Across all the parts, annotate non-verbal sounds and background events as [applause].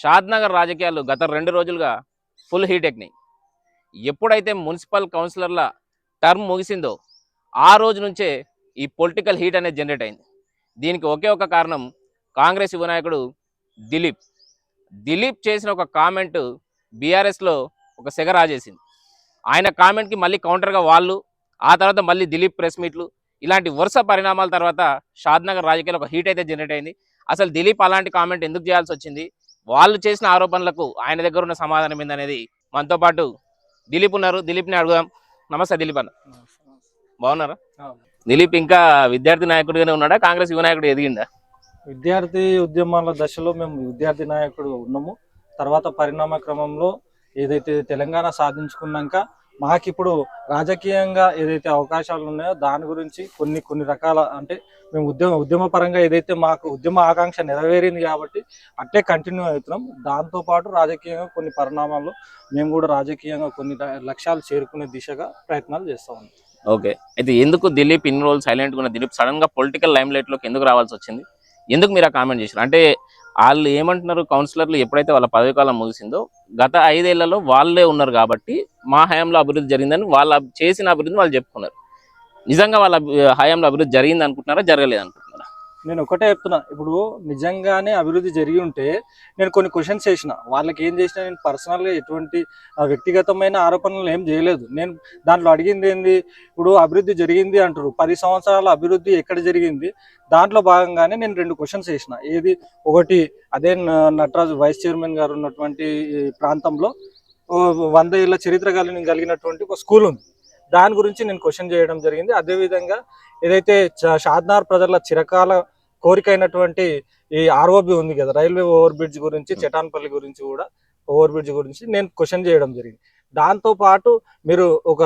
షాద్నగర్ రాజకీయాలు గత రెండు రోజులుగా ఫుల్ హీట్ ఎక్కినాయి. ఎప్పుడైతే మున్సిపల్ కౌన్సిలర్ల టర్మ్ ముగిసిందో ఆ రోజు నుంచే ఈ పొలిటికల్ హీట్ అనేది జనరేట్ అయింది. దీనికి ఒకే ఒక కారణం కాంగ్రెస్ యువ నాయకుడు దిలీప్. దిలీప్ చేసిన ఒక కామెంట్ బీఆర్ఎస్లో ఒక సెగ రాజేసింది. ఆయన కామెంట్కి మళ్ళీ కౌంటర్గా వాళ్ళు ఆ తర్వాత మళ్ళీ దిలీప్ ప్రెస్ మీట్లు ఇలాంటి వరుస పరిణామాల తర్వాత షాద్నగర్ రాజకీయాలు ఒక హీట్ అయితే జనరేట్ అయింది. అసలు దిలీప్ అలాంటి కామెంట్ ఎందుకు చేయాల్సి వచ్చింది? వాళ్ళు చేసిన ఆరోపణలకు ఆయన దగ్గర ఉన్న సమాధానం ఏందనేది మనతో పాటు దిలీప్ ఉన్నారు. దిలీప్ని అడుగుదాం. నమస్తే దిలీప్ అన్న. బాగున్నారా? దిలీప్ ఇంకా విద్యార్థి నాయకుడిగానే ఉన్నాడా? కాంగ్రెస్ యువ నాయకుడు ఎదిగిండా? విద్యార్థి ఉద్యమాల దశలో మేము విద్యార్థి నాయకుడు ఉన్నాము. తర్వాత పరిణామ క్రమంలో ఏదైతే తెలంగాణ సాధించుకున్నాక మాకిప్పుడు రాజకీయంగా ఏదైతే అవకాశాలు ఉన్నాయో దాని గురించి కొన్ని కొన్ని రకాల అంటే మేము ఉద్యమ ఉద్యమ పరంగా ఏదైతే మాకు ఉద్యమ ఆకాంక్ష నెరవేరింది కాబట్టి అట్లే కంటిన్యూ అవుతున్నాం. దాంతోపాటు రాజకీయంగా కొన్ని పరిణామాల్లో మేము కూడా రాజకీయంగా కొన్ని లక్ష్యాలు చేరుకునే దిశగా ప్రయత్నాలు చేస్తూ ఉన్నాం. ఓకే. అయితే ఎందుకు దిలీప్ ఇన్ని రోజులు సైలెంట్గా ఉన్న దిలీప్ సడన్గా పొలిటికల్ లైమ్ లైట్లోకి ఎందుకు రావాల్సి వచ్చింది? ఎందుకు మీరు ఆ కామెంట్ చేశారు? అంటే వాళ్ళు ఏమంటున్నారు? కౌన్సిలర్లు ఎప్పుడైతే వాళ్ళ పదవి కాలం ముగిసిందో గత ఐదేళ్ళలో వాళ్ళే ఉన్నారు కాబట్టి మా హయాంలో అభివృద్ధి జరిగిందని వాళ్ళ చేసిన అభివృద్ధిని వాళ్ళు చెప్పుకున్నారు. నిజంగా వాళ్ళ హయాంలో అభివృద్ధి జరిగింది అనుకుంటున్నారా జరగలేదు అనుకుంటున్నారు నేను ఒకటే చెప్తున్నా. ఇప్పుడు నిజంగానే అభివృద్ధి జరిగి ఉంటే నేను కొన్ని క్వశ్చన్స్ చేసిన. వాళ్ళకి ఏం చేసినా నేను పర్సనల్గా ఎటువంటి వ్యక్తిగతమైన ఆరోపణలు ఏం చేయలేదు. నేను దాంట్లో అడిగింది ఏంది? ఇప్పుడు అభివృద్ధి జరిగింది అంటారు పది సంవత్సరాల అభివృద్ధి ఎక్కడ జరిగింది? దాంట్లో భాగంగానే నేను రెండు క్వశ్చన్స్ చేసిన. ఏది? ఒకటి అదే న- నటరాజు వైస్ చైర్మన్ గారు ఉన్నటువంటి ప్రాంతంలో వంద ఏళ్ళ చరిత్ర కలిగినటువంటి ఒక స్కూల్ ఉంది. దాని గురించి నేను క్వశ్చన్ చేయడం జరిగింది. అదేవిధంగా ఏదైతే షాద్నార్ ప్రజల చిరకాల కోరిక అయినటువంటి ఈ ఆర్ఓబి ఉంది కదా రైల్వే ఓవర్ బ్రిడ్జ్ గురించి Hmm. చటాన్పల్లి గురించి కూడా ఓవర్ బ్రిడ్జ్ గురించి నేను క్వశ్చన్ చేయడం జరిగింది దాంతో పాటు మీరు ఒక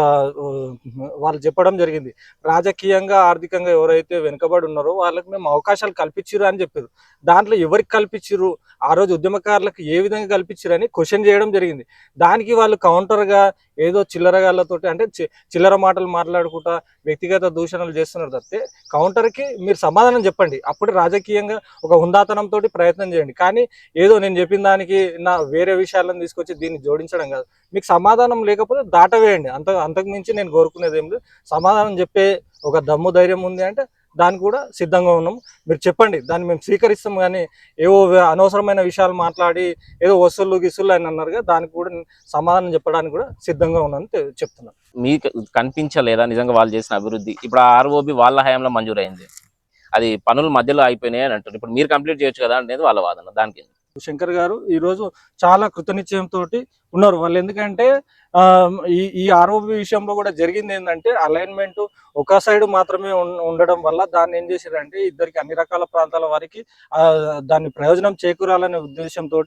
వాళ్ళు చెప్పడం జరిగింది. రాజకీయంగా ఆర్థికంగా ఎవరైతే వెనుకబడి ఉన్నారో వాళ్ళకి మేము అవకాశాలు కల్పించిరు అని చెప్పారు. దాంట్లో ఎవరికి కల్పించిరు ఆ రోజు ఉద్యమకారులకు ఏ విధంగా కల్పించిరు అని క్వశ్చన్ చేయడం జరిగింది. దానికి వాళ్ళు కౌంటర్గా ఏదో చిల్లరగాళ్ళతోటి అంటే చి- చిల్లర మాటలు మాట్లాడుకుంటా వ్యక్తిగత దూషణలు చేస్తున్నారు తప్పితే కౌంటర్కి మీరు సమాధానం చెప్పండి. అప్పుడు రాజకీయంగా ఒక హుందాతనంతో ప్రయత్నం చేయండి. కానీ ఏదో నేను చెప్పిన దానికి నా వేరే విషయాలను తీసుకొచ్చి దీన్ని జోడించడం కాదు. మీకు సమాధానం సమాధానం లేకపోతే దాటవేయండి. అంత అంతకు మించి నేను కోరుకునేది ఏం లేదు. సమాధానం చెప్పే ఒక దమ్ము ధైర్యం ఉంది అంటే దానికి కూడా సిద్ధంగా ఉన్నాం మీరు చెప్పండి దాన్ని మేము స్వీకరిస్తాం కానీ ఏవో అనవసరమైన విషయాలు మాట్లాడి ఏదో వసూళ్ళు గిసుళ్ళు అని అన్నారుగా దానికి కూడా నేను సమాధానం చెప్పడానికి కూడా సిద్ధంగా ఉన్నాను చెప్తున్నాను. మీకు కనిపించలేదా నిజంగా వాళ్ళు చేసిన అభివృద్ధి? ఇప్పుడు ఆర్ఓబి వాళ్ళ హయాంలో మంజూరైంది. అది పనులు మధ్యలో అయిపోయినాయి అని అంటారు ఇప్పుడు మీరు కంప్లీట్ చేయొచ్చు కదా అనేది వాళ్ళ వాదన. దానికి శంకర్ గారు ఈరోజు చాలా కృతనిశ్చయంతో ఉన్నారు. వాళ్ళు ఎందుకంటే ఈ ఈ ఆర్ఓబి విషయంలో కూడా జరిగింది ఏంటంటే అలైన్మెంట్ ఒక సైడ్ మాత్రమే ఉండడం వల్ల దాన్ని ఏం చేశారంటే ఇద్దరికి అన్ని రకాల ప్రాంతాల వారికి దాన్ని ప్రయోజనం చేకూరాలనే ఉద్దేశంతో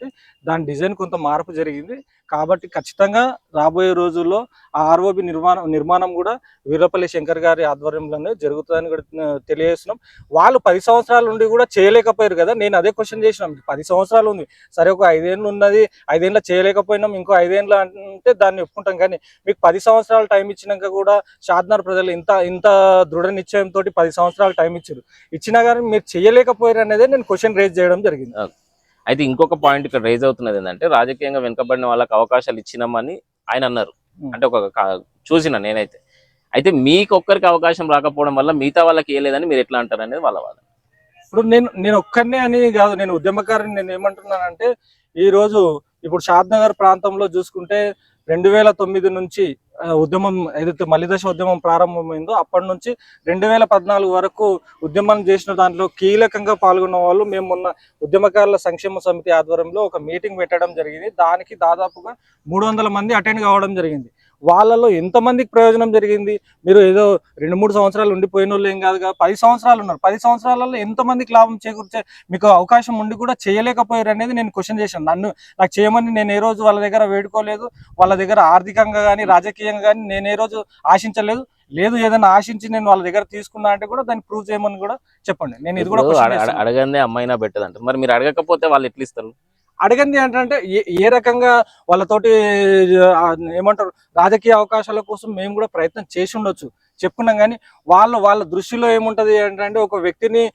దాని డిజైన్ కొంత మార్పు జరిగింది. కాబట్టి ఖచ్చితంగా రాబోయే రోజుల్లో ఆ ఆర్ఓబి నిర్మాణం నిర్మాణం కూడా వీరపల్లి శంకర్ గారి ఆధ్వర్యంలోనే జరుగుతుందని కూడా తెలియజేస్తున్నాం. వాళ్ళు పది సంవత్సరాల నుండి కూడా చేయలేకపోయారు కదా. నేను అదే క్వశ్చన్ చేసినాం పది సంవత్సరాలు ఉంది. సరే ఒక ఐదేళ్ళు ఉన్నది ఐదేళ్ళ చేయలేకపోయినాం ఇంకో ఐదేళ్ళు అంటే దాన్ని ఒప్పుకుంటాం. కానీ మీకు పది సంవత్సరాలు టైం ఇచ్చినాక కూడా షాద్నార్ ప్రజలు ఇంత ఇంత దృఢ నిశ్చయంతో పది సంవత్సరాలు టైం ఇచ్చారు. ఇచ్చినా కానీ మీరు చేయలేకపోయారు అనేది నేను క్వశ్చన్ రేజ్ చేయడం జరిగింది. అయితే ఇంకొక పాయింట్ ఇక్కడ రైజ్ అవుతున్నది ఏంటంటే రాజకీయంగా వెనుకబడిన వాళ్ళకి అవకాశాలు ఇచ్చినామని ఆయన అన్నారు. Hmm. అంటే ఒక చూసిన నేనైతే. అయితే మీకు ఒక్కరికి అవకాశం రాకపోవడం వల్ల మిగతా వాళ్ళకి ఇవ్వలేదని మీరు ఎట్లా అంటారు అనేది వాళ్ళ వాదన. ఇప్పుడు నేను నేను ఒక్కనే అని కాదు నేను ఉద్యమకారిని నేను ఏమంటున్నానంటే ఈ రోజు ఇప్పుడు షాద్ నగర్ ప్రాంతంలో చూసుకుంటే రెండు వేల తొమ్మిది నుంచి ఉద్యమం ఏదైతే మలిదశ ఉద్యమం ప్రారంభమైందో అప్పటి నుంచి రెండు వేల పద్నాలుగు వరకు ఉద్యమం చేసిన దాంట్లో కీలకంగా పాల్గొన్న వాళ్ళు మేము మొన్న ఉద్యమకారుల సంక్షేమ సమితి ఆధ్వర్యంలో ఒక మీటింగ్ పెట్టడం జరిగింది. దానికి దాదాపుగా మూడు వందల మంది అటెండ్ కావడం జరిగింది. వాళ్ళలో ఎంతమందికి ప్రయోజనం జరిగింది? మీరు ఏదో రెండు మూడు సంవత్సరాలు ఉండిపోయిన వాళ్ళు ఏం కాదు కదా పది సంవత్సరాలు ఉన్నారు. పది సంవత్సరాలలో ఎంతమందికి లాభం చేకూర్చే మీకు అవకాశం ఉండి కూడా చేయలేకపోయారు అనేది నేను క్వశ్చన్ చేశాను. నన్ను నాకు చేయమని నేను ఏ రోజు వాళ్ళ దగ్గర వేడుకోలేదు. వాళ్ళ దగ్గర ఆర్థికంగా కానీ రాజకీయంగా కానీ నేను ఏ రోజు ఆశించలేదు. లేదు ఏదైనా ఆశించి నేను వాళ్ళ దగ్గర తీసుకున్నా అంటే కూడా దాన్ని ప్రూవ్ చేయమని కూడా చెప్పండి. నేను ఇది కూడా ఇప్పుడు question అడ- అడ- చేస్తున్నాను. అడగందే అమ్మాయినా పెట్టదు అంటారు మరి మీరు అడగకపోతే వాళ్ళు ఎట్లా ఇస్తారు? అడగండి ఏంటంటే ఏ ఏ రకంగా వాళ్ళతోటి ఏమంటారు రాజకీయ అవకాశాల కోసం మేము కూడా ప్రయత్నం చేసి ఉండొచ్చు. చెప్పుకున్నాం కానీ వాళ్ళు వాళ్ళ దృష్టిలో ఏముంటది ఏంటంటే ఒక వ్యక్తిని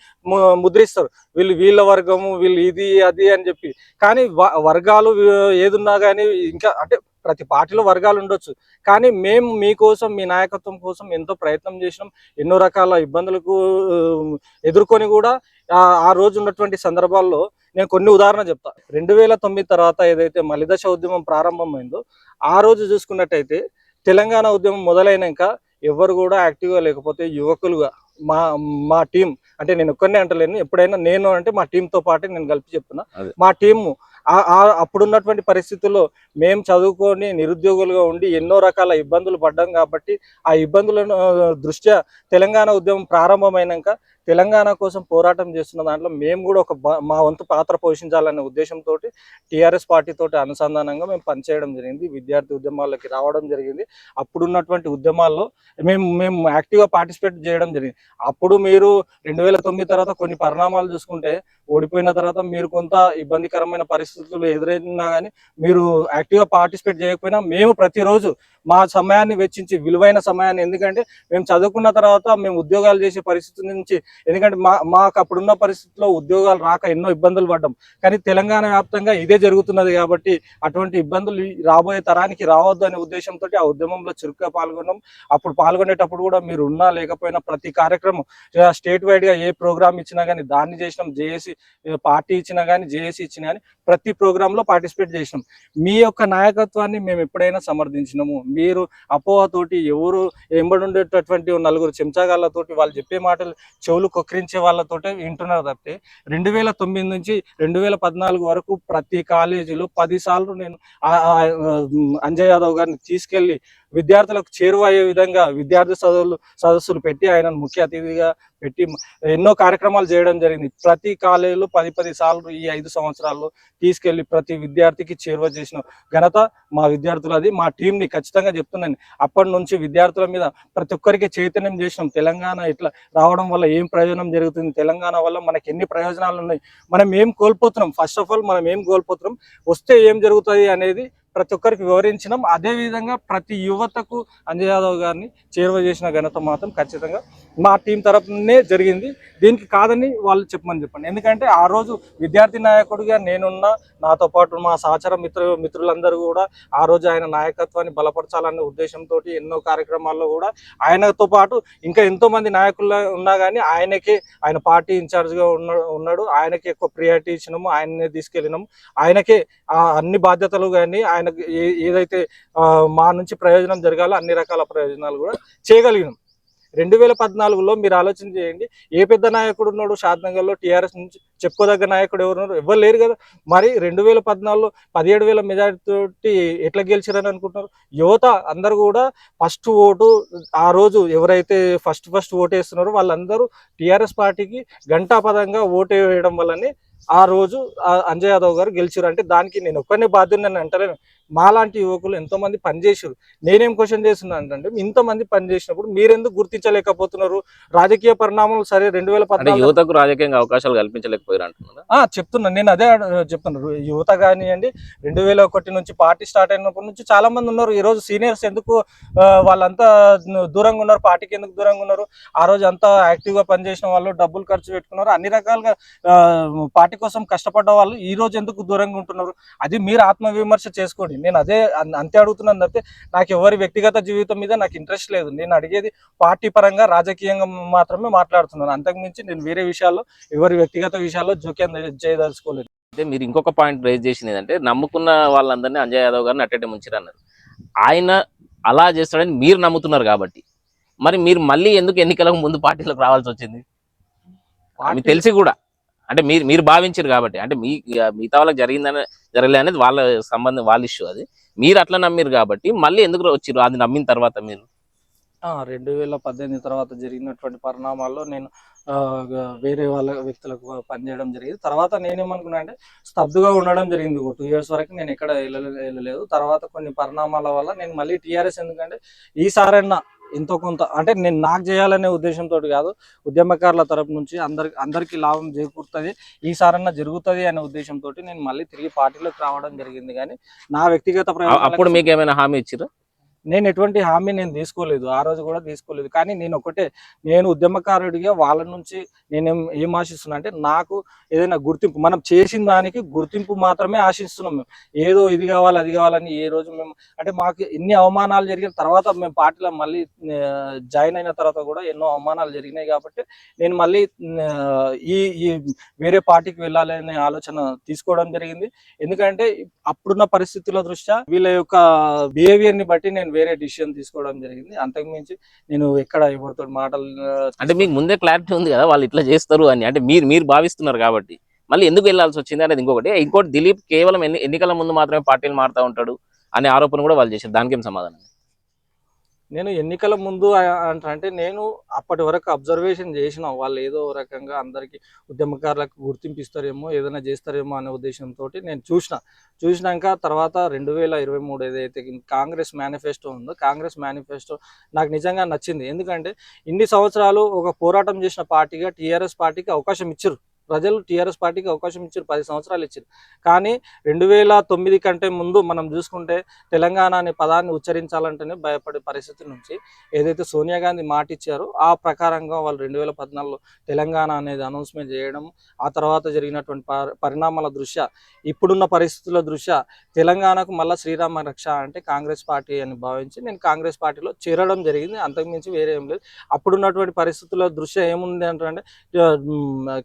ముద్రిస్తారు. వీళ్ళు వీళ్ళ వర్గము వీళ్ళు ఇది అది అని చెప్పి. కానీ వ- వర్గాలు ఏదున్నా కానీ ఇంకా అంటే ప్రతి పార్టీలో వర్గాలు ఉండొచ్చు. కానీ మేము మీకోసం మీ నాయకత్వం కోసం ఎంతో ప్రయత్నం చేసినాం. ఎన్నో రకాల ఇబ్బందులకు ఎదుర్కొని కూడా ఆ రోజు ఉన్నటువంటి సందర్భాల్లో నేను కొన్ని ఉదాహరణ చెప్తా. రెండు వేల తొమ్మిది తర్వాత ఏదైతే మలిదశ ఉద్యమం ప్రారంభమైందో ఆ రోజు చూసుకున్నట్టయితే తెలంగాణ ఉద్యమం మొదలైనాక ఎవరు కూడా యాక్టివ్గా లేకపోతే యువకులుగా మా మా టీం అంటే నేను ఒక్కనే అంటలేను. ఎప్పుడైనా నేను అంటే మా టీంతో పాటే నేను కలిపి చెప్తున్నా. మా టీము అప్పుడున్నటువంటి పరిస్థితుల్లో మేము చదువుకొని నిరుద్యోగులుగా ఉండి ఎన్నో రకాల ఇబ్బందులు పడ్డాం కాబట్టి ఆ ఇబ్బందులను దృష్ట్యా తెలంగాణ ఉద్యమం ప్రారంభమైనాక తెలంగాణ కోసం పోరాటం చేస్తున్న దాంట్లో మేము కూడా ఒక మా వంతు పాత్ర పోషించాలనే ఉద్దేశంతో టీఆర్ఎస్ పార్టీ తోటి అనుసంధానంగా మేము పనిచేయడం జరిగింది. విద్యార్థి ఉద్యమాల్లోకి రావడం జరిగింది. అప్పుడున్నటువంటి ఉద్యమాల్లో మేము మేము యాక్టివ్గా పార్టిసిపేట్ చేయడం జరిగింది. అప్పుడు మీరు రెండు వేల తొమ్మిది తర్వాత కొన్ని పరిణామాలు చూసుకుంటే ఓడిపోయిన తర్వాత మీరు కొంత ఇబ్బందికరమైన పరిస్థితులు ఎదురైనా కానీ మీరు యాక్టివ్గా పార్టిసిపేట్ చేయకపోయినా మేము ప్రతిరోజు మా సమయాన్ని వెచ్చించి విలువైన సమయాన్ని ఎందుకంటే మేము చదువుకున్న తర్వాత మేము ఉద్యోగాలు చేసే పరిస్థితి నుంచి ఎందుకంటే మా మాకు అప్పుడున్న పరిస్థితుల్లో ఉద్యోగాలు రాక ఎన్నో ఇబ్బందులు పడ్డాం. కానీ తెలంగాణ వ్యాప్తంగా ఇదే జరుగుతున్నది కాబట్టి అటువంటి ఇబ్బందులు రాబోయే తరానికి రావద్దు అనే ఉద్దేశంతో ఆ ఉద్యమంలో చురుగ్గా పాల్గొన్నాం. అప్పుడు పాల్గొనేటప్పుడు కూడా మీరు ఉన్నా లేకపోయినా ప్రతి కార్యక్రమం స్టేట్ వైడ్గా ఏ ప్రోగ్రామ్ ఇచ్చినా కానీ దాన్ని చేసినాం జేఏసీ పార్టీ ఇచ్చినా కానీ జేఏసీ ఇచ్చినా కానీ ప్రతి ప్రోగ్రామ్లో పార్టిసిపేట్ చేసినాం. మీ యొక్క నాయకత్వాన్ని మేము ఎప్పుడైనా సమర్థించినాము. మీరు అపోహతోటి ఎవరు ఎంబడి ఉండేటటువంటి నలుగురు చెంచాగాళ్ళతోటి వాళ్ళు చెప్పే మాటలు చెవులు కొక్కిరించే వాళ్ళతోటే వింటున్నారు తప్పితే రెండు వేల తొమ్మిది నుంచి రెండు వేల పద్నాలుగు వరకు ప్రతి కాలేజీలో పదిసార్లు నేను అంజయ్ యాదవ్ గారిని తీసుకెళ్ళి విద్యార్థులకు చేరువయ్యే విధంగా విద్యార్థి సదస్సులు సదస్సులు పెట్టి ఆయనను ముఖ్య అతిథిగా పెట్టి ఎన్నో కార్యక్రమాలు చేయడం జరిగింది. ప్రతి కాలేజీలో పది పది సార్లు ఈ ఐదు సంవత్సరాల్లో తీసుకెళ్ళి ప్రతి విద్యార్థికి చేరువ చేసిన ఘనత మా విద్యార్థులది. మా టీంని ఖచ్చితంగా చెప్తున్నాను. అప్పటి నుంచి విద్యార్థుల మీద ప్రతి ఒక్కరికి చైతన్యం చేసినాం. తెలంగాణ ఇట్లా రావడం వల్ల ఏం ప్రయోజనం జరుగుతుంది? తెలంగాణ వల్ల మనకి ఎన్ని ప్రయోజనాలు ఉన్నాయి? మనం ఏం కోల్పోతున్నాం? ఫస్ట్ ఆఫ్ ఆల్ మనం ఏం కోల్పోతున్నాం? వస్తే ఏం జరుగుతుంది అనేది ప్రతి ఒక్కరికి వివరించినాం. అదే విధంగా ప్రతి యువతకు అంజయ్ యాదవ్ గారిని చేరువ చేసిన ఘనత మాత్రం ఖచ్చితంగా మా టీం తరఫునే జరిగింది. దీనికి కాదని వాళ్ళు చెప్పమని చెప్పండి. ఎందుకంటే ఆ రోజు విద్యార్థి నాయకుడిగా నేనున్న నాతో పాటు మా సహచర మిత్రు మిత్రులందరూ కూడా ఆ రోజు ఆయన నాయకత్వాన్ని బలపరచాలనే ఉద్దేశంతో ఎన్నో కార్యక్రమాల్లో కూడా ఆయనతో పాటు ఇంకా ఎంతో మంది నాయకులు ఉన్నా కానీ ఆయనకే ఆయన పార్టీ ఇన్ఛార్జ్గా ఉన్న ఉన్నాడు. ఆయనకి ఎక్కువ ప్రియారిటీ ఇచ్చినాము. ఆయన్నే తీసుకెళ్ళినాము. ఆయనకే ఆ అన్ని బాధ్యతలు కానీ ఆయనకు ఏ- ఏదైతే మా నుంచి ప్రయోజనం జరగాలో అన్ని రకాల ప్రయోజనాలు కూడా చేయగలిగినాం. రెండు వేల పద్నాలుగులో మీరు ఆలోచన చేయండి ఏ పెద్ద నాయకుడు ఉన్నాడు షాద్నగర్లో టీఆర్ఎస్ నుంచి చెప్పుకోదగ్గ నాయకుడు ఎవరు ఉన్నారు ఎవరు లేరు కదా. మరి రెండు వేల పద్నాలుగులో పదిహేడు వేల మెజారిటీతోటి ఎట్లా గెలిచారని అనుకుంటున్నారు? యువత అందరు కూడా ఫస్ట్ ఓటు ఆ రోజు ఎవరైతే ఫస్ట్ ఫస్ట్ ఓటు వేస్తున్నారో వాళ్ళందరూ టీఆర్ఎస్ పార్టీకి గంటాపదంగా ఓటు వేయడం వల్లనే ఆ రోజు ఆ అంజయ్ యాదవ్ గారు గెలిచారు అంటే దానికి నేను ఒక్కనే బాధ్యత నేను అంటలేను. మాలాంటి యువకులు ఎంతో మంది పనిచేసారు నేనేం క్వశ్చన్ చేస్తున్నాను అంటే ఇంతమంది పని చేసినప్పుడు మీరెందుకు గుర్తించలేకపోతున్నారు? రాజకీయ పరిణామాలు సరే రెండు వేల యువతకు రాజకీయంగా అవకాశాలు కల్పించలేకపోయారు ఆ చెప్తున్నాను నేను అదే చెప్తున్నాను. యువత కానివ్వండి రెండు వేల ఒకటి నుంచి పార్టీ స్టార్ట్ అయినప్పటి నుంచి చాలా మంది ఉన్నారు. ఈ రోజు సీనియర్స్ ఎందుకు వాళ్ళంతా దూరంగా ఉన్నారు? పార్టీకి ఎందుకు దూరంగా ఉన్నారు? ఆ రోజు అంతా యాక్టివ్గా పనిచేసిన వాళ్ళు డబ్బులు ఖర్చు పెట్టుకున్నారు. అన్ని రకాలుగా పార్టీ కోసం కష్టపడ్డ వాళ్ళు ఈ రోజు ఎందుకు దూరంగా ఉంటున్నారు? అది మీరు ఆత్మవిమర్శ చేసుకోండి. నేను అదే అంతే అడుగుతున్నాను. తప్పితే నాకు ఎవరి వ్యక్తిగత జీవితం మీద నాకు ఇంట్రెస్ట్ లేదు. నేను అడిగేది పార్టీ పరంగా రాజకీయంగా మాత్రమే మాట్లాడుతున్నాను. అంతకుమించి నేను వేరే విషయాల్లో ఎవరి వ్యక్తిగత విషయాల్లో జోక్యం చేయదలుచుకోలేదు. అయితే మీరు ఇంకొక పాయింట్ రేజ్ చేసింది ఏంటంటే నమ్ముకున్న వాళ్ళందరినీ అంజయ్ యాదవ్ గారిని అట్టేటే ముంచారు అన్నారు. ఆయన అలా చేస్తాడని మీరు నమ్ముతున్నారు కాబట్టి. మరి మీరు మళ్ళీ ఎందుకు ఎన్నికలకు ముందు పార్టీలోకి రావాల్సి వచ్చింది? తెలిసి కూడా. అంటే మీరు మీరు భావించారు కాబట్టి. అంటే మీ మిగతా వాళ్ళకి జరిగిందని జరగలే అనేది వాళ్ళ సంబంధం వాళ్ళ ఇష్యూ అది. మీరు అట్లా నమ్మిరు కాబట్టి మళ్ళీ ఎందుకు వచ్చారు అది నమ్మిన తర్వాత మీరు? రెండు వేల పద్దెనిమిది తర్వాత జరిగినటువంటి పరిణామాల్లో నేను వేరే వాళ్ళ వ్యక్తులకు పనిచేయడం జరిగింది. తర్వాత నేనేమనుకున్నా అంటే స్తబ్దుగా ఉండడం జరిగింది ఒక టూ ఇయర్స్ వరకు. నేను ఎక్కడ వెళ్ళలేదు. తర్వాత కొన్ని పరిణామాల వల్ల నేను మళ్ళీ టీఆర్ఎస్ ఎందుకంటే ఈసారైనా ఎంతో కొంత అంటే నేను నాకు చేయాలనే ఉద్దేశంతో కాదు ఉద్యమకారుల తరపు నుంచి అందరికి అందరికీ లాభం చేకూరుతుంది ఈసారన్నా జరుగుతుంది అనే ఉద్దేశంతో నేను మళ్ళీ తిరిగి పార్టీలోకి రావడం జరిగింది. కానీ నా వ్యక్తిగత అప్పుడు మీకు ఏమైనా హామీ ఇచ్చిర్రు? నేను ఎటువంటి హామీ నేను తీసుకోలేదు ఆ రోజు కూడా తీసుకోలేదు. కానీ నేను ఒకటే నేను ఉద్యమకారుడిగా వాళ్ళ నుంచి నేను ఏం ఆశిస్తున్నా అంటే నాకు ఏదైనా గుర్తింపు మనం చేసిన దానికి గుర్తింపు మాత్రమే ఆశిస్తున్నాం మేము. ఏదో ఇది కావాలి అది కావాలని ఏ రోజు మేము అంటే మాకు ఎన్ని అవమానాలు జరిగిన తర్వాత మేము పార్టీలో మళ్ళీ జాయిన్ అయిన తర్వాత కూడా ఎన్నో అవమానాలు జరిగినాయి కాబట్టి నేను మళ్ళీ ఈ ఈ వేరే పార్టీకి వెళ్ళాలనే ఆలోచన తీసుకోవడం జరిగింది. ఎందుకంటే అప్పుడున్న పరిస్థితుల దృష్ట్యా వీళ్ళ యొక్క బిహేవియర్ని బట్టి నేను వేరే డిసిషన్ తీసుకోవడం జరిగింది. అంతకుమించి నేను ఎక్కడ ఎవరితో మాటలు అంటే మీకు ముందే క్లారిటీ ఉంది కదా వాళ్ళు ఇట్లా చేస్తారు అని. అంటే మీరు మీరు భావిస్తున్నారు కాబట్టి. మళ్ళీ ఎందుకు వెళ్ళాల్సి వచ్చింది అనేది ఇంకొకటి. ఇంకోటి దిలీప్ కేవలం ఎన్ని ఎన్నికల ముందు మాత్రమే పార్టీలు మారుతూ ఉంటాడు అనే ఆరోపణ కూడా వాళ్ళు చేశారు. దానికి ఏం సమాధానం? నేను ఎన్నికల ముందు అంటే నేను అప్పటి వరకు అబ్జర్వేషన్ చేసిన వాళ్ళు ఏదో రకంగా అందరికి ఉద్యమకారులకు గుర్తింపు ఇస్తారేమో ఏదైనా చేస్తారేమో అనే ఉద్దేశంతో నేను చూసిన. చూసినాక తర్వాత రెండు వేల ఇరవై మూడు ఏదైతే కాంగ్రెస్ మేనిఫెస్టో ఉందో కాంగ్రెస్ మేనిఫెస్టో నాకు నిజంగా నచ్చింది. ఎందుకంటే ఇన్ని సంవత్సరాలు ఒక పోరాటం చేసిన పార్టీగా టీఆర్ఎస్ పార్టీకి అవకాశం ఇచ్చారు ప్రజలు టీఆర్ఎస్ పార్టీకి అవకాశం ఇచ్చారు పది సంవత్సరాలు ఇచ్చారు. కానీ రెండు వేల తొమ్మిది కంటే ముందు మనం చూసుకుంటే తెలంగాణ అనే పదాన్ని ఉచ్చరించాలంటేనే భయపడే పరిస్థితి నుంచి ఏదైతే సోనియా గాంధీ మాట ఇచ్చారో ఆ ప్రకారంగా వాళ్ళు రెండు వేల పద్నాలుగులో తెలంగాణ అనేది అనౌన్స్మెంట్ చేయడం ఆ తర్వాత జరిగినటువంటి పరిణామాల దృష్ట్యా ఇప్పుడున్న పరిస్థితుల దృష్ట్యా తెలంగాణకు మళ్ళీ శ్రీరామ రక్ష అంటే కాంగ్రెస్ పార్టీ అని భావించి నేను కాంగ్రెస్ పార్టీలో చేరడం జరిగింది. అంతకుమించి వేరే ఏం లేదు. అప్పుడున్నటువంటి పరిస్థితుల దృష్ట్యా ఏముంది అంటే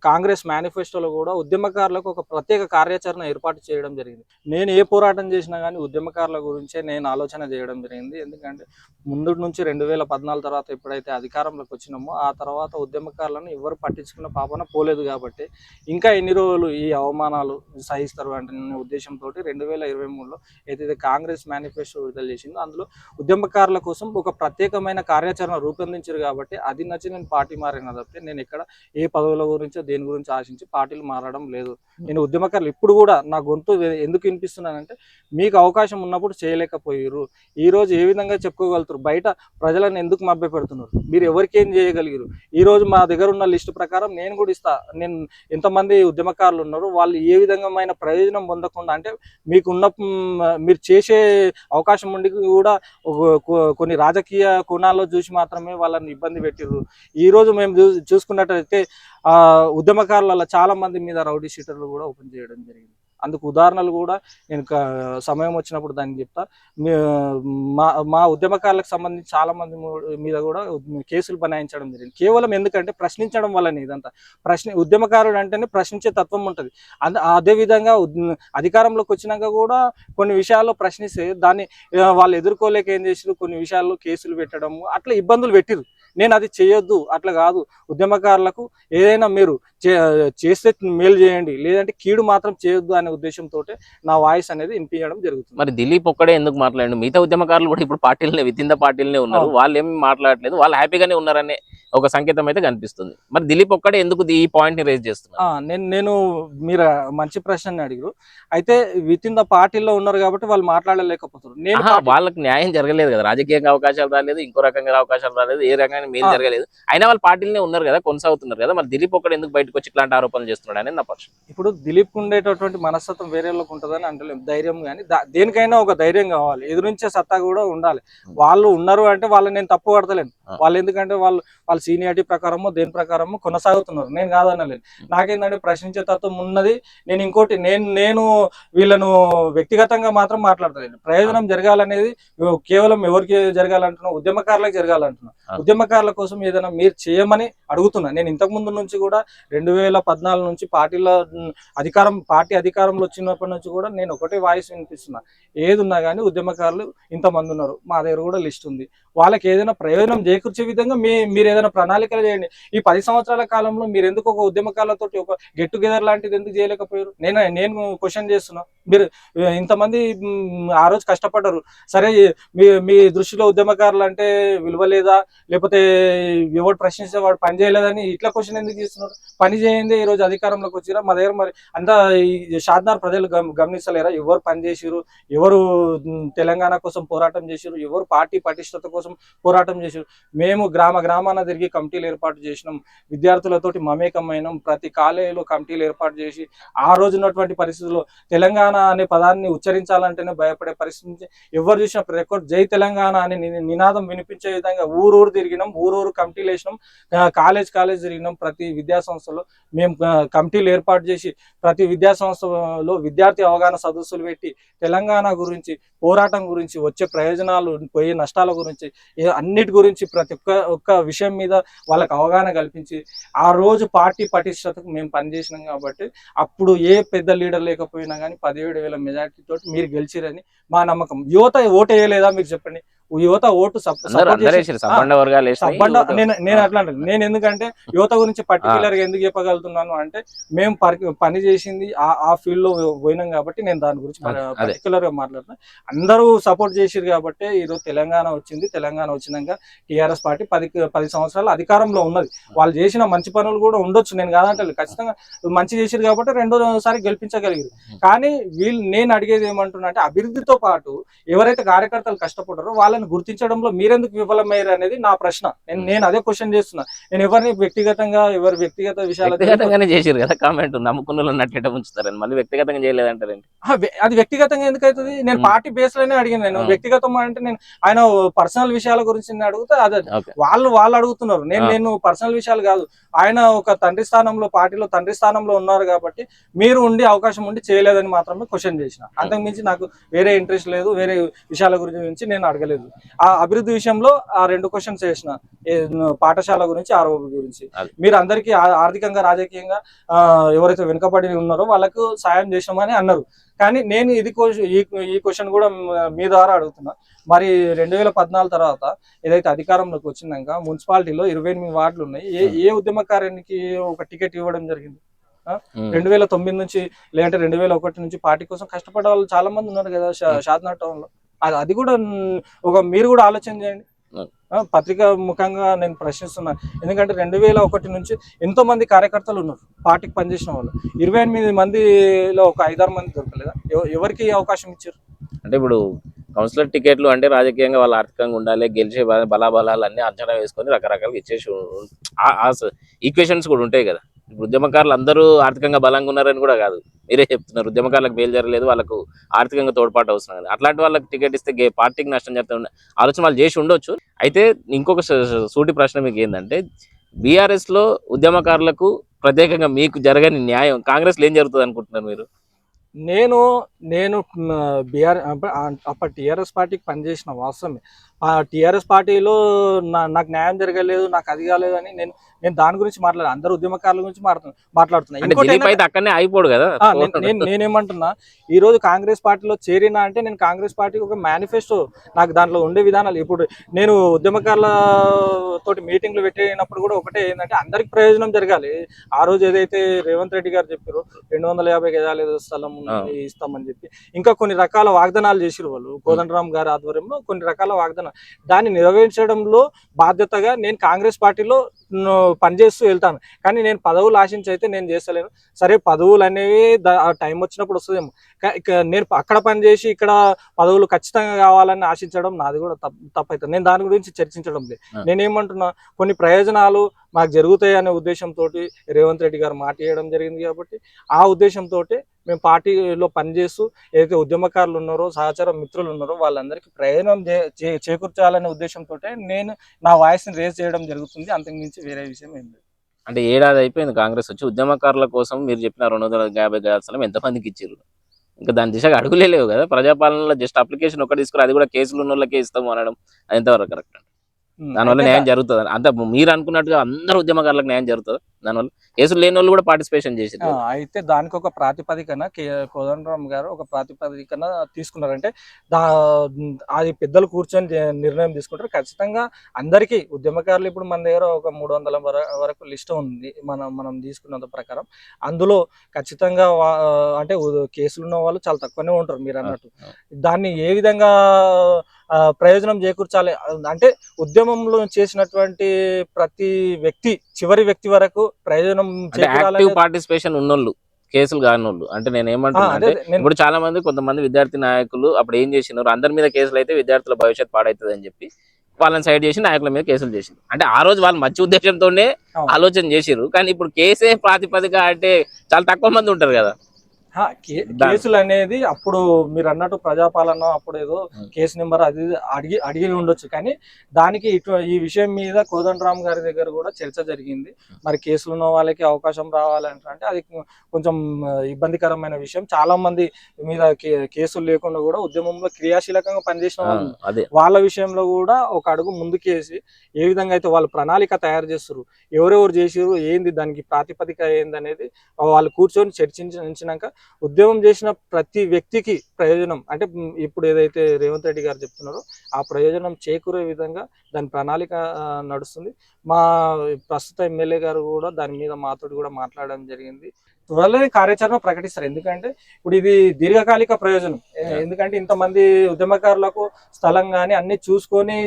కాంగ్రెస్ మేనిఫెస్టోలో కూడా ఉద్యమకారులకు ఒక ప్రత్యేక కార్యాచరణ ఏర్పాటు చేయడం జరిగింది. నేను ఏ పోరాటం చేసినా కానీ ఉద్యమకారుల గురించే నేను ఆలోచన చేయడం జరిగింది. ఎందుకంటే ముందు నుంచి రెండు వేల పద్నాలుగు తర్వాత ఎప్పుడైతే అధికారంలోకి వచ్చినామో ఆ తర్వాత ఉద్యమకారులను ఎవరు పట్టించుకున్న పాపన పోలేదు కాబట్టి ఇంకా ఎన్ని రోజులు ఈ అవమానాలు సహిస్తారు అంటే ఉద్దేశంతో రెండు వేల ఇరవై మూడులో ఏదైతే కాంగ్రెస్ మేనిఫెస్టో విడుదల చేసిందో అందులో ఉద్యమకారుల కోసం ఒక ప్రత్యేకమైన కార్యాచరణ రూపొందించారు కాబట్టి అది నచ్చి నేను పార్టీ మారిన తప్పితే నేను ఇక్కడ ఏ పదవుల గురించో దేని గురించి ఆశించి పార్టీలు మారడం లేదు. నేను ఉద్యమకారులు ఇప్పుడు కూడా నా గొంతు ఎందుకు వినిపిస్తున్నానంటే మీకు అవకాశం ఉన్నప్పుడు చేయలేకపోయారు ఈ రోజు ఏ విధంగా చెప్పుకోగలుగుతారు? బయట ప్రజలను ఎందుకు మభ్య పెడుతున్నారు మీరు ఎవరికి ఏం చేయగలిగారు ఈ రోజు మా దగ్గర ఉన్న లిస్టు ప్రకారం నేను కూడా ఇస్తా నేను ఎంతమంది ఉద్యమకారులు ఉన్నారు వాళ్ళు ఏ విధమైన ప్రయోజనం పొందకుండా అంటే మీకున్న మీరు చేసే అవకాశం ఉండి కూడా కొన్ని రాజకీయ కోణాల్లో చూసి మాత్రమే వాళ్ళని ఇబ్బంది పెట్టిర్రు. ఈ రోజు మేము చూ- చూసుకున్నట్టయితే ఆ ఉద్యమకారులలో చాలా మంది మీద రౌడీ షీటర్లు కూడా ఓపెన్ చేయడం జరిగింది. అందుకు ఉదాహరణలు కూడా నేను సమయం వచ్చినప్పుడు దాన్ని చెప్తా. మా మా ఉద్యమకారులకు సంబంధించి చాలా మంది మీద కూడా కేసులు బనాయించడం జరిగింది. కేవలం ఎందుకంటే ప్రశ్నించడం వల్లనే ఇదంతా. ప్రశ్న ఉద్యమకారుడు అంటేనే ప్రశ్నించే తత్వం ఉంటుంది. అంద అదే విధంగా అధికారంలోకి వచ్చినాక కూడా కొన్ని విషయాల్లో ప్రశ్నిస్తే దాన్ని వాళ్ళు ఎదుర్కోలేక ఏం చేసారు కొన్ని విషయాల్లో కేసులు పెట్టడము అట్లా ఇబ్బందులు పెట్టిరు నేను అది చేయొద్దు అట్లా కాదు. ఉద్యమకారులకు ఏదైనా మీరు చేస్తే మేలు చేయండి. లేదంటే కీడు మాత్రం చేయొద్దు అనే ఉద్దేశంతో నా వాయిస్ అనేది వినిపించడం జరుగుతుంది. మరి దిలీప్ ఒక్కడే ఎందుకు మాట్లాడండి? మిగతా ఉద్యమకారులు కూడా ఇప్పుడు పార్టీలనే ద పార్టీలనే ఉన్నారు. వాళ్ళు ఏమి మాట్లాడట్లేదు. వాళ్ళు హ్యాపీగానే ఉన్నారనే ఒక సంకేతం అయితే కనిపిస్తుంది. మరి దిలీప్ ఒక్కడే ఎందుకు ఈ పాయింట్ని రేజ్ చేస్తున్నారు? ఆ, నేను నేను మీరు మంచి ప్రశ్న అడిగారు. అయితే విత్ ఇన్ ద పార్టీలో ఉన్నారు కాబట్టి వాళ్ళు మాట్లాడలేకపోతారు నేను వాళ్ళకి న్యాయం జరగలేదు కదా. రాజకీయంగా అవకాశాలు రాలేదు ఇంకో రకంగా అవకాశాలు రాలేదు ఏ రకంగా మేలు. జరగలేదు. అయినా వాళ్ళు పార్టీలనే ఉన్నారు కదా కొనసాగుతున్నారు కదా. మరి దిలీప్ ఒక్కడే ఎందుకు బయటకు వచ్చి ఇట్లాంటి ఆరోపణలు చేస్తున్నాడు అనేది నా పక్షం. ఇప్పుడు దిలీప్ ఉండేటటువంటి మనస్తత్వం వేరే ఉంటుందని అంటలేము ధైర్యం కానీ దేనికైనా ఒక ధైర్యం కావాలి ఎదురించే సత్తా కూడా ఉండాలి. వాళ్ళు ఉన్నారు అంటే వాళ్ళని నేను తప్పు పడతలేను. వాళ్ళు ఎందుకంటే వాళ్ళు వాళ్ళ సీనియారిటీ ప్రకారమో దేని ప్రకారమో కొనసాగుతున్నారు. నేను కాదనలేను. నాకేంటంటే ప్రశ్నించే తత్వం ఉన్నది నేను ఇంకోటి నేను నేను వీళ్ళను వ్యక్తిగతంగా మాత్రం మాట్లాడతలేను. ప్రయోజనం జరగాలనేది కేవలం ఎవరికి జరగాలంటున్నా ఉద్యమకారులకు జరగాలంటున్నా. ఉద్యమకారుల కోసం ఏదైనా మీరు చేయమని అడుగుతున్నా. నేను ఇంతకు ముందు నుంచి కూడా రెండు వేల పద్నాలుగు నుంచి పార్టీలో అధికారం పార్టీ అధికారంలో వచ్చినప్పటి నుంచి కూడా నేను ఒకటే వాయిస్ వినిపిస్తున్నా. ఏది ఉన్నా కానీ ఉద్యమకారులు ఇంతమంది ఉన్నారు. మా దగ్గర కూడా లిస్ట్ ఉంది. వాళ్ళకి ఏదైనా ప్రయోజనం చేకూర్చే విధంగా మీ మీరు ఏదైనా ప్రణాళికలు చేయండి. ఈ పది సంవత్సరాల కాలంలో మీరు ఎందుకు ఒక ఉద్యమకారులతో ఒక గెట్ టుగెదర్ లాంటిది ఎందుకు చేయలేకపోయారు? నేను నేను క్వశ్చన్ చేస్తున్నా. మీరు ఇంతమంది ఆ రోజు కష్టపడ్డారు. సరే మీ మీ దృష్టిలో ఉద్యమకారులు అంటే విలువ లేదా? లేకపోతే ఎవరు ప్రశ్నిస్తే వాడు పని చేయలేదని ఇట్లా క్వశ్చన్ ఎందుకు చేస్తున్నారు? పని చేయండి ఈ రోజు అధికారంలోకి వచ్చిరా? మా దగ్గర మరి అంతా షాద్నార్ ప్రజలు గమ- గమనిస్తలేరా? ఎవరు పనిచేసిరు ఎవరు తెలంగాణ కోసం పోరాటం చేసిరు ఎవరు పార్టీ పటిష్టత కోసం పోరాటం చేసిరు మేము గ్రామ గ్రామాన తిరిగి కమిటీలు ఏర్పాటు చేసినాం. విద్యార్థులతోటి మమేకమైనాం. ప్రతి కాలేజీలో కమిటీలు ఏర్పాటు చేసి ఆ రోజు ఉన్నటువంటి పరిస్థితుల్లో తెలంగాణ అనే పదాన్ని ఉచ్చరించాలంటేనే భయపడే పరిస్థితి నుంచి ఎవరు చూసిన రికార్డ్ జై తెలంగాణ అనే నినాదం వినిపించే విధంగా ఊరూరు తిరిగినాం ఊరూరు కమిటీలు వేసినాం కాలేజ్ కాలేజ్ తిరిగినాం ప్రతి విద్యా సంస్థలో. మేము కమిటీలు ఏర్పాటు చేసి ప్రతి విద్యా సంస్థలో విద్యార్థి అవగాహన సదస్సులు పెట్టి తెలంగాణ గురించి పోరాటం గురించి వచ్చే ప్రయోజనాలు పోయే నష్టాల గురించి అన్నిటి గురించి ప్రతి ఒక్క ఒక్క విషయం మీద వాళ్ళకి అవగాహన కల్పించి ఆ రోజు పార్టీ పటిష్టతకు మేము పనిచేసినాం కాబట్టి అప్పుడు ఏ పెద్ద లీడర్ లేకపోయినా కానీ ఏడు వేల మెజార్టీ తోటి మీరు గెలిచిరని మా నమ్మకం. యువత ఓటేయలేదా వేయలేదా మీరు చెప్పండి? యువత ఓటు నేను. అట్లా. నేను ఎందుకంటే యువత గురించి పర్టికులర్గా ఎందుకు చెప్పగలుగుతున్నాను అంటే మేము పని చేసింది ఆ ఫీల్డ్లో పోయినాం కాబట్టి నేను దాని గురించి. పర్టికులర్గా మాట్లాడుతున్నా. అందరూ సపోర్ట్ చేసిరు కాబట్టి ఈరోజు తెలంగాణ వచ్చింది. తెలంగాణ వచ్చినాక టీఆర్ఎస్ పార్టీ పది పది సంవత్సరాలు అధికారంలో ఉన్నది. వాళ్ళు చేసిన మంచి పనులు కూడా ఉండొచ్చు. నేను కాదంటే ఖచ్చితంగా మంచి చేసిరు కాబట్టి రెండోసారి గెలిపించగలిగారు కానీ వీళ్ళు నేను అడిగేది ఏమంటున్నా అంటే అభివృద్ధితో పాటు ఎవరైతే కార్యకర్తలు కష్టపడ్డారో వాళ్ళని గుర్తించడంలో మీరెందుకు విఫలమయ్యారు అనేది నా ప్రశ్న. నేను నేను అదే క్వశ్చన్ చేస్తున్నా. నేను ఎవరిని వ్యక్తిగతంగా ఎవరి వ్యక్తిగత విషయాల చేసిరు కదా కామెంట్ నమ్ముకున్న ఉంచుతారని మళ్ళీ వ్యక్తిగతంగా చేయలేదంటారండి అది వ్యక్తిగతంగా ఎందుకు అవుతుంది నేను. పార్టీ బేస్లోనే అడిగాను నేను. వ్యక్తిగతం అంటే నేను ఆయన పర్సనల్ విషయాల గురించి నేను అడిగితే అదే వాళ్ళు వాళ్ళు అడుగుతున్నారు. నేను. నేను పర్సనల్ విషయాలు కాదు. ఆయన ఒక తండ్రి స్థానంలో పార్టీలో తండ్రి స్థానంలో ఉన్నారు కాబట్టి మీరు ఉండి అవకాశం ఉండి చేయలేదని మాత్రమే క్వశ్చన్ చేసిన. అంతకు మించి నాకు వేరే ఇంట్రెస్ట్ లేదు వేరే విషయాల గురించి నేను అడగలేదు. ఆ అభివృద్ధి విషయంలో ఆ రెండు క్వశ్చన్స్ చేసిన ఏ- పాఠశాల గురించి ఆరోగ్య గురించి. మీరు అందరికీ ఆర్థికంగా రాజకీయంగా ఎవరైతే వెనుకబడి ఉన్నారో వాళ్ళకు సాయం చేసినామని అన్నారు. కానీ నేను ఇది ఈ క్వశ్చన్ కూడా మ- ద్వారా అడుగుతున్నా. మరి రెండు వేల పద్నాలుగు తర్వాత ఏదైతే అధికారంలోకి వచ్చినాక మున్సిపాలిటీలో ఇరవై ఎనిమిది వార్డులు ఉన్నాయి. ఏ ఏ ఉద్యమకార్యానికి ఒక టికెట్ ఇవ్వడం జరిగింది. రెండు వేల తొమ్మిది నుంచి లేదంటే రెండు వేల ఒకటి నుంచి పార్టీ కోసం కష్టపడే వాళ్ళు చాలా మంది ఉన్నారు కదా షా- షాద్నగర్ టౌన్లో అది అది కూడా ఒక మీరు కూడా ఆలోచన చేయండి. పత్రికా ముఖంగా నేను ప్రశ్నిస్తున్నా. ఎందుకంటే రెండు వేల ఒకటి నుంచి ఎంతో మంది కార్యకర్తలు ఉన్నారు. పార్టీకి పనిచేసిన వాళ్ళు. ఇరవై ఎనిమిది మందిలో ఒక ఐదారు మంది దొరకలేదా? ఎవ- ఎవరికి అవకాశం ఇచ్చారు? అంటే ఇప్పుడు కౌన్సిలర్ టికెట్లు అంటే రాజకీయంగా వాళ్ళు ఆర్థికంగా ఉండాలి గెలిచే బల- బలాబలాలు అన్ని అంచనా వేసుకొని రకరకాలుగా ఇచ్చేసి ఈక్వేషన్స్ కూడా ఉంటాయి కదా. ఉద్యమకారులు అందరూ ఆర్థికంగా బలంగా ఉన్నారని కూడా కాదు. మీరే చెప్తున్నారు ఉద్యమకారులకు బేలు జరగలేదు వాళ్ళకు ఆర్థికంగా తోడ్పాటు అవసరం కాదు అట్లాంటి వాళ్ళకి టికెట్ ఇస్తే పార్టీకి నష్టం చెప్తా ఆలోచన వాళ్ళు చేసి ఉండొచ్చు. అయితే ఇంకొక స- సూటి ప్రశ్న మీకు ఏంటంటే బీఆర్ఎస్లో ఉద్యమకారులకు ప్రత్యేకంగా మీకు జరగని న్యాయం కాంగ్రెస్లో ఏం జరుగుతుంది అనుకుంటున్నారు మీరు? నేను నేను బీఆర్ అప్పటి టీఆర్ఎస్ పార్టీకి పనిచేసిన వాస్తవమే. టిఆర్ఎస్ పార్టీలో నా- నాకు న్యాయం జరగలేదు నాకు అది కాలేదు అని నేను నేను దాని గురించి మాట్లాడాను. అందరు ఉద్యమకారుల గురించి మాట్లాడుతున్నా. అయిపోడు కదా నేను- నేను నేనేమంటున్నా ఈ రోజు కాంగ్రెస్ పార్టీలో చేరినా అంటే నేను కాంగ్రెస్ పార్టీకి ఒక మేనిఫెస్టో నాకు దాంట్లో ఉండే విధానాలు. ఇప్పుడు నేను ఉద్యమకారుల తోటి మీటింగ్లు పెట్టినప్పుడు కూడా ఒకటే ఏంటంటే అందరికి ప్రయోజనం జరగాలి. ఆ రోజు ఏదైతే రేవంత్ రెడ్డి గారు చెప్పారో రెండు వందల యాభై గజాలు ఏదో స్థలం ఇస్తామని చెప్పి ఇంకా కొన్ని రకాల వాగ్దానాలు చేసిరు వాళ్ళు. కోదండరామ్ గారి ఆధ్వర్యంలో కొన్ని రకాల వాగ్దానాలు దాన్ని నెరవేర్చడంలో బాధ్యతగా నేను కాంగ్రెస్ పార్టీలో పనిచేస్తూ వెళ్తాను. కానీ నేను పదవులు ఆశించి అయితే నేను చేస్తలేను. సరే పదవులు అనేవి టైం వచ్చినప్పుడు వస్తుందేమో. నేను అక్కడ పని చేసి ఇక్కడ పదవులు ఖచ్చితంగా కావాలని ఆశించడం నాది కూడా తప్పు తప్పైతుంది. నేను దాని గురించి చర్చించడం లేదు. నేనేమంటున్నా కొన్ని ప్రయోజనాలు మాకు జరుగుతాయి అనే ఉద్దేశంతో రేవంత్ రెడ్డి గారు మాట ఇవ్వడం జరిగింది కాబట్టి ఆ ఉద్దేశంతో మేము పార్టీలో పనిచేస్తూ ఏదైతే ఉద్యమకారులు ఉన్నారో సహచర మిత్రులు ఉన్నారో వాళ్ళందరికీ ప్రయోజనం చే- చేకూర్చాలనే ఉద్దేశంతో నేను నా వాయిస్ని రేజ్ చేయడం జరుగుతుంది. అంతకుమించి వేరే విషయం ఏం లేదు. అంటే ఏడాది అయిపోయింది కాంగ్రెస్ వచ్చి. ఉద్యమకారుల కోసం మీరు చెప్పిన రెండు వందల యాభై గజాల స్థలం ఎంతమందికి ఇచ్చారు ఇంకా దాని దిశగా అడుగులే లేవు కదా. ప్రజాపాలనలో జస్ట్ అప్లికేషన్ ఒకటి తీసుకుని అది కూడా కేసులు ఉన్న వాళ్ళకే ఇస్తాము అనడం అది ఎంతవరకు కరెక్ట్ దానివల్ల న్యాయం జరుగుతుంది. అంత మీరు అనుకున్నట్టుగా అందరు ఉద్యమకారులకు న్యాయం జరుగుతుంది. దానివల్ల కేసులు లేని వాళ్ళు కూడా పార్టిసిపేషన్ చేసి ఆ, అయితే దానికి ఒక ప్రాతిపదికన కోదండరామ్ గారు ఒక ప్రాతిపదికన తీసుకున్నారంటే దా అది పెద్దలు కూర్చొని నిర్ణయం తీసుకుంటారు. ఖచ్చితంగా అందరికీ ఉద్యమకారులు ఇప్పుడు మన దగ్గర ఒక మూడు వందల వర- వరకు లిస్ట్ ఉంది. మనం మనం తీసుకున్నంత ప్రకారం. అందులో ఖచ్చితంగా అంటే కేసులు ఉన్న వాళ్ళు చాలా తక్కువనే ఉంటారు మీరు అన్నట్టు. దాన్ని ఏ విధంగా ప్రయోజనం చేకూర్చాలి. అంటే ఉద్యమంలో చేసినటువంటి ప్రతి వ్యక్తి చివరి వ్యక్తి వరకు ప్రయోజనం పార్టిసిపేషన్ ఉన్నోళ్ళు కేసులు కాని వాళ్ళు అంటే నేను ఏమంటున్నా ఇప్పుడు చాలా మంది కొంతమంది విద్యార్థి నాయకులు అప్పుడు ఏం చేసినారు? అందరి మీద కేసులు అయితే విద్యార్థుల భవిష్యత్ పాడవుతుంది అని చెప్పి వాళ్ళని సైడ్ చేసి నాయకుల మీద కేసులు చేసింది అంటే ఆ రోజు వాళ్ళు మంచి ఉద్దేశంతోనే. ఆలోచన చేసిర్రు. కానీ ఇప్పుడు కేసే ప్రాతిపదిక అంటే చాలా తక్కువ మంది ఉంటారు కదా. కేసులు అనేది అప్పుడు మీరు అన్నట్టు ప్రజాపాలన అప్పుడు ఏదో. కేసు నెంబర్ అది అడిగి అడిగి ఉండొచ్చు. కానీ దానికి ఇటు ఈ విషయం మీద కోదండరామ్ గారి దగ్గర కూడా చర్చ జరిగింది. మరి కేసులు ఉన్న వాళ్ళకి అవకాశం రావాలంటే అంటే అది కొంచెం ఇబ్బందికరమైన విషయం. చాలా మంది మీద కేసులు లేకుండా కూడా ఉద్యమంలో క్రియాశీలకంగా పనిచేసిన వాళ్ళ విషయంలో కూడా ఒక అడుగు ముందుకేసి ఏ విధంగా అయితే వాళ్ళు ప్రణాళిక తయారు చేస్తారు ఎవరెవరు చేసారు ఏంది దానికి ప్రాతిపదిక ఏంది అనేది వాళ్ళు కూర్చొని చర్చించినాక ఉద్యమం చేసిన ప్రతి వ్యక్తికి ప్రయోజనం అంటే ఇప్పుడు ఏదైతే రేవంత్ రెడ్డి గారు చెప్తున్నారో ఆ ప్రయోజనం చేకూరే విధంగా దాని ప్రణాళిక నడుస్తుంది. మా ప్రస్తుత ఎమ్మెల్యే గారు కూడా దాని మీద మాతోటి కూడా మాట్లాడడం జరిగింది. త్వరలోనే కార్యాచరణ ప్రకటిస్తారు. ఎందుకంటే ఇప్పుడు ఇది దీర్ఘకాలిక ప్రయోజనం. ఎందుకంటే ఇంతమంది ఉద్యమకారులకు స్థలం కానీ అన్ని చూసుకొని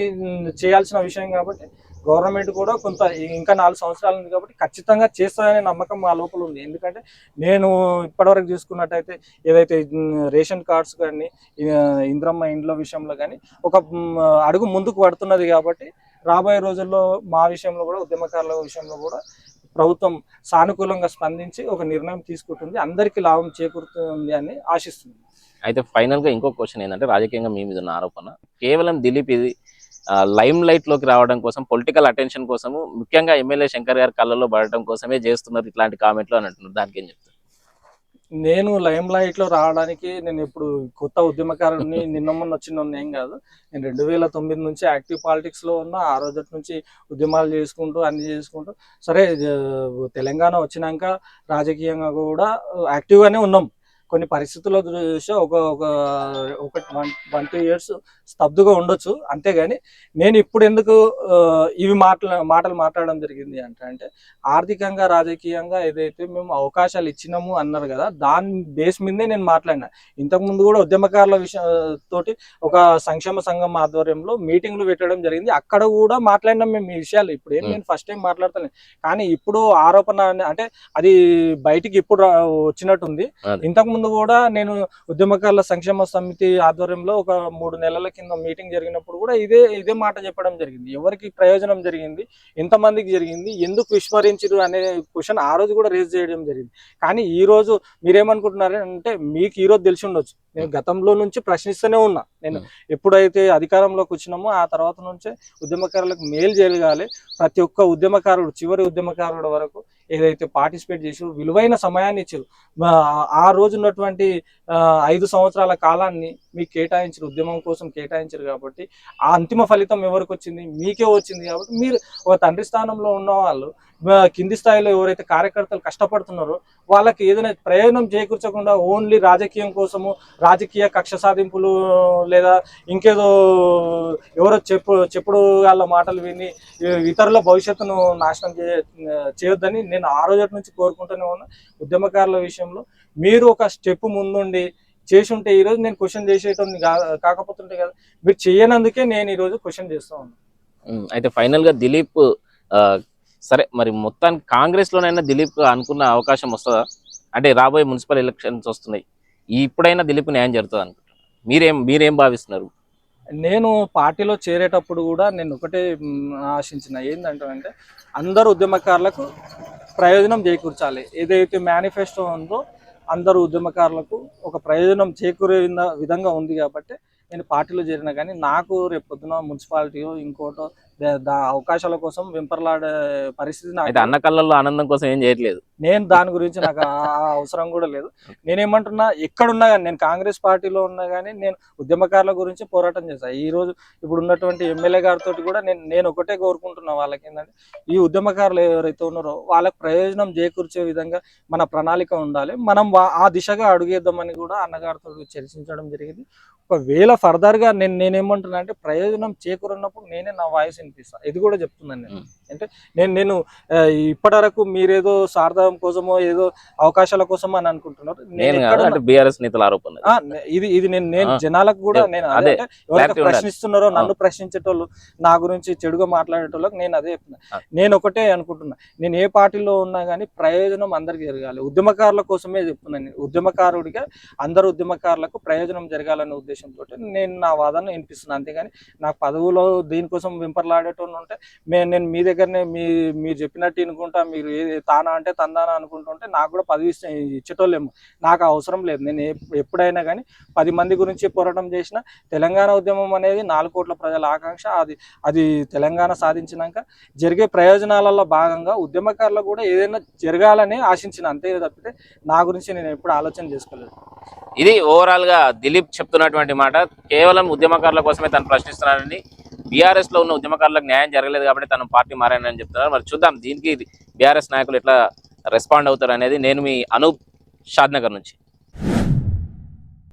చేయాల్సిన విషయం కాబట్టి గవర్నమెంట్ కూడా కొంత ఇంకా నాలుగు సంవత్సరాలు ఉంది కాబట్టి ఖచ్చితంగా చేస్తారనే నమ్మకం మా లోపల ఉంది. ఎందుకంటే నేను ఇప్పటివరకు చూసుకున్నట్టయితే ఏదైతే రేషన్ కార్డ్స్ కానీ ఇంద్రమ్మ ఇండ్ల విషయంలో కానీ ఒక అడుగు ముందుకు పడుతున్నది కాబట్టి రాబోయే రోజుల్లో మా విషయంలో కూడా ఉద్యమకారుల విషయంలో కూడా ప్రభుత్వం సానుకూలంగా స్పందించి ఒక నిర్ణయం తీసుకుంటుంది. అందరికీ లాభం చేకూరుతుంది అని ఆశిస్తుంది అయితే ఫైనల్గా ఇంకో క్వశ్చన్ ఏంటంటే రాజకీయంగా మీ మీద ఉన్న ఆరోపణ కేవలం దిలీప్ ఇది లైమ్ లైట్లోకి రావడం కోసం పొలిటికల్ అటెన్షన్ కోసము ముఖ్యంగా ఎమ్మెల్యే శంకర్ గారి కళ్ళలో పడటం కోసమే చేస్తున్నారు ఇట్లాంటి కామెంట్లు అని అంటున్నారు. దానికి ఏం చెప్తారు? నేను లైమ్ లైట్లో రావడానికి నేను ఇప్పుడు కొత్త ఉద్యమకారుని [laughs] నిన్న మొన్న వచ్చిన ఏం కాదు. నేను రెండు వేల తొమ్మిది నుంచి యాక్టివ్ పాలిటిక్స్లో ఉన్నా ఆ రోజు నుంచి ఉద్యమాలు చేసుకుంటూ అన్ని చేసుకుంటూ సరే తెలంగాణ వచ్చినాక రాజకీయంగా కూడా యాక్టివ్ గానే ఉన్నాం. కొన్ని పరిస్థితుల దృష్ట్యా ఒక ఒక ఒక వన్ టూ ఇయర్స్ స్తబ్దుగా ఉండొచ్చు. అంతేగాని నేను ఇప్పుడు ఎందుకు ఇవి మాటల మాటలు మాట్లాడడం జరిగింది అంటే అంటే ఆర్థికంగా రాజకీయంగా ఏదైతే మేము అవకాశాలు ఇచ్చినాము అన్నారు కదా దాని బేస్ మీదే నేను మాట్లాడినా. ఇంతకు ముందు కూడా ఉద్యమకారుల విషయం తోటి ఒక సంక్షేమ సంఘం ఆధ్వర్యంలో మీటింగ్లు పెట్టడం జరిగింది. అక్కడ కూడా మాట్లాడినాం మేము ఈ విషయాలు. ఇప్పుడు ఏం. నేను ఫస్ట్ టైం మాట్లాడతాను కానీ ఇప్పుడు ఆరోపణ అంటే అది బయటికి ఇప్పుడు వచ్చినట్టుంది. ఇంతకు ముందు కూడా నేను ఉద్యమకారుల సంక్షేమ సమితి ఆధ్వర్యంలో ఒక మూడు నెలల కింద మీటింగ్ జరిగినప్పుడు కూడా ఇదే ఇదే మాట చెప్పడం జరిగింది. ఎవరికి ప్రయోజనం జరిగింది ఎంతమందికి జరిగింది ఎందుకు విస్మరించరు అనే క్వశ్చన్ ఆ రోజు కూడా రేజ్ చేయడం జరిగింది. కానీ ఈ రోజు మీరేమనుకుంటున్నారు అంటే మీకు ఈ రోజు తెలిసి ఉండొచ్చు. నేను గతంలో నుంచి ప్రశ్నిస్తూనే ఉన్నా. నేను ఎప్పుడైతే అధికారంలోకి వచ్చినామో ఆ తర్వాత నుంచే ఉద్యమకారులకు మేలు జరగాలి. ప్రతి ఒక్క ఉద్యమకారుడు చివరి ఉద్యమకారుడు వరకు ఏదైతే పార్టిసిపేట్ చేసారు విలువైన సమయాన్ని ఇచ్చారు ఆ రోజు ఉన్నటువంటి ఐదు సంవత్సరాల కాలాన్ని మీకు కేటాయించారు ఉద్యమం కోసం కేటాయించారు కాబట్టి ఆ అంతిమ ఫలితం ఎవరికి వచ్చింది? మీకే వచ్చింది కాబట్టి మీరు ఒక తండ్రి స్థానంలో ఉన్న వాళ్ళు కింది స్థాయిలో ఎవరైతే కార్యకర్తలు కష్టపడుతున్నారో వాళ్ళకి ఏదైనా ప్రయోజనం చేకూర్చకుండా ఓన్లీ రాజకీయం కోసము రాజకీయ కక్ష సాధింపులు లేదా ఇంకేదో ఎవరో చెప్పు చెప్పుడు వాళ్ళ మాటలు విని ఇతరుల భవిష్యత్తును నాశనం చే చేయొద్దని నేను ఆ రోజు నుంచి కోరుకుంటూనే ఉన్నా. ఉద్యమకారుల విషయంలో మీరు ఒక స్టెప్ ముందుండి చేసి ఉంటే నేను క్వశ్చన్ చేసేటోని కా- కాకపోతుంటే కదా మీరు చేయనందుకే నేను ఈరోజు క్వశ్చన్ చేస్తూ ఉన్నాను అయితే ఫైనల్గా దిలీప్ సరే మరి మొత్తానికి కాంగ్రెస్లోనైనా దిలీప్ అనుకున్న అవకాశం వస్తుందా? అంటే రాబోయే మున్సిపల్ ఎలక్షన్స్ వస్తున్నాయి. ఇప్పుడైనా దిలీప్ న్యాయం జరుగుతుంది అనుకుంటున్నాను మీరేం మీరేం భావిస్తున్నారు? నేను పార్టీలో చేరేటప్పుడు కూడా నేను ఒకటే ఆశించిన ఏంటంటే అందరు ఉద్యమకారులకు ప్రయోజనం చేకూర్చాలి. ఏదైతే మేనిఫెస్టో ఉందో అందరు ఉద్యమకారులకు ఒక ప్రయోజనం చేకూరే విధంగా ఉంది కాబట్టి నేను పార్టీలో చేరిన కానీ నాకు రేపు పొద్దున మున్సిపాలిటీయో ఇంకోటో అవకాశాల కోసం వెంపర్లాడే పరిస్థితి నాకు అన్న కళ్ళల్లో ఆనందం కోసం ఏం చేయట్లేదు. నేను దాని గురించి నాకు అవసరం కూడా లేదు. నేనేమంటున్నా ఎక్కడున్నా కానీ నేను కాంగ్రెస్ పార్టీలో ఉన్నా కానీ నేను ఉద్యమకారుల గురించి పోరాటం చేశాను ఈ రోజు ఇప్పుడు ఉన్నటువంటి ఎమ్మెల్యే గారితో కూడా నేను నేను ఒకటే కోరుకుంటున్నా వాళ్ళకి ఏంటంటే ఈ ఉద్యమకారులు ఎవరైతే ఉన్నారో వాళ్ళకి ప్రయోజనం చేకూర్చే విధంగా మన ప్రణాళిక ఉండాలి. మనం వా- ఆ దిశగా అడుగేద్దామని కూడా అన్నగారితో చర్చించడం జరిగింది. ఒకవేళ ఫర్దర్గా నేను నేనేమంటున్నా అంటే ప్రయోజనం చేకూరున్నప్పుడు నేనే నా వాయిస్ వినిపిస్తా ఇది కూడా చెప్తున్నాను నేను. అంటే నేను నేను ఆ, ఇప్పటి వరకు మీరేదో స్వార్థం కోసమో ఏదో అవకాశాల కోసం అని అనుకుంటున్నారు నేను బీఆర్ఎస్ నేతల ఆరోపణ ఇది ఇది నేను నేను. జనాలకు కూడా నేను అదే ఎవరైతే. ప్రశ్నిస్తున్నారో నన్ను ప్రశ్నించేటోళ్ళు నా గురించి చెడుగా మాట్లాడేటోళ్ళకి నేను అదే చెప్తున్నా. నేను ఒకటే అనుకుంటున్నా నేను ఏ పార్టీలో ఉన్నా కానీ ప్రయోజనం అందరికి జరగాలి ఉద్యమకారుల కోసమే చెప్తున్నాను నేను. ఉద్యమకారుడిగా అందరు ఉద్యమకారులకు ప్రయోజనం జరగాలనే ఉద్దేశంతో నేను నా వాదన వినిపిస్తున్నాను అంతేగాని నాకు పదవులో దీనికోసం వింపర్లాడేటోళ్ళు ఉంటే మే నేను మీ దగ్గరనే మీ మీరు చెప్పినట్టు వినుకుంటా మీరు ఏ తానా అంటే తందానా అనుకుంటుంటే నాకు కూడా పదవి ఇచ్చే- ఇచ్చేటోళ్ళేమో. నాకు అవసరం లేదు. నేను ఎప్పుడైనా కానీ పది మంది గురించి పోరాటం చేసిన తెలంగాణ ఉద్యమం అనేది నాలుగు కోట్ల ప్రజల ఆకాంక్ష. అది అది తెలంగాణ సాధించినాక జరిగే ప్రయోజనాలలో భాగంగా ఉద్యమకారులు కూడా ఏదైనా జరగాలని ఆశించిన అంతే తప్పితే నా గురించి నేను ఎప్పుడు ఆలోచన చేసుకోలేదు. ఇది ఓవరాల్గా దిలీప్ చెప్తున్నటువంటి మాట. కేవలం ఉద్యమకారుల కోసమే తను ప్రశ్నిస్తున్నారని బీఆర్ఎస్లో ఉన్న ఉద్యమకారులకు న్యాయం జరగలేదు కాబట్టి తను పార్టీ మారానని చెప్తున్నారు. మరి చూద్దాం దీనికి బీఆర్ఎస్ నాయకులు ఎట్లా రెస్పాండ్ అవుతారు అనేది నేను మీ అనూప్ షాద్నగర్ నుంచి.